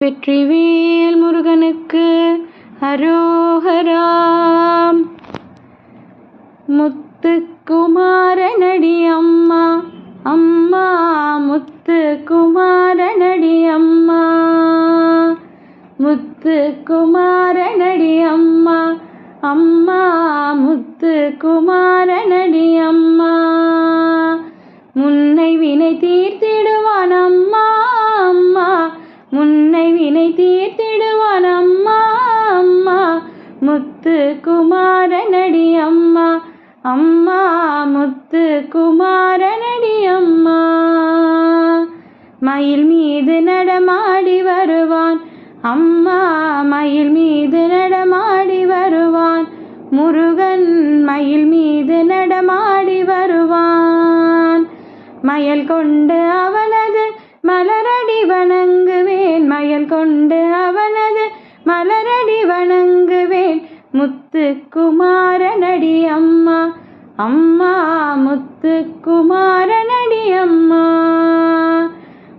வெற்றிவேல் முருகனுக்கு அரோகராம். முத்துக்குமாரனடி அம்மா அம்மா முத்துக்குமாரனடி அம்மா முத்துக்குமாரனடி அம்மா அம்மா முத்துக்குமாரனடி அம்மா முத்து குமாரனடி அம்மா அம்மா முத்து குமாரனடி அம்மா மயில் மீது நடமாடி வருவான். அம்மா மயில் மீது நடமாடி வருவான். முருகன் மயில் மீது நடமாடி வருவான். மயல் கொண்டு அவனது மலரடி வணங்குவேன். மயல் கொண்டு வணங்குவேன் முத்து குமாரனடி அம்மா. அம்மா முத்து குமாரனடி அம்மா.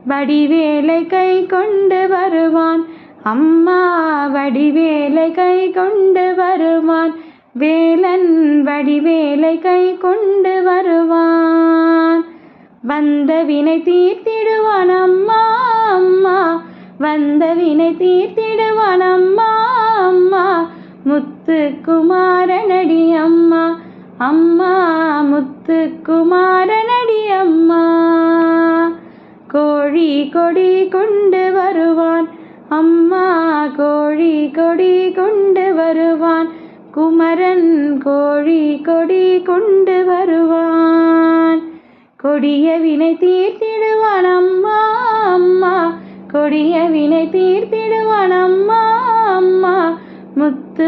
வடிவேலை கை கொண்டு வருவான். அம்மா வடிவேலை கை கொண்டு வருவான். வேலன் வடிவேலை கை கொண்டு வருவான். வந்த வினை தீர்த்திடுவான். அம்மா அம்மா. வந்த வினை தீர்த்தி முத்து குமாரனடி அம்மா அம்மா முத்து குமாரனடி அம்மா. கோழி கொடி கொண்டு வருவான் அம்மா கோழி கொடி கொண்டு வருவான். குமரன் கோழி கொடி கொண்டு வருவான். கொடிய வினை தீர்த்திடுவான் அம்மா அம்மா. கொடிய வினை தீர் முத்து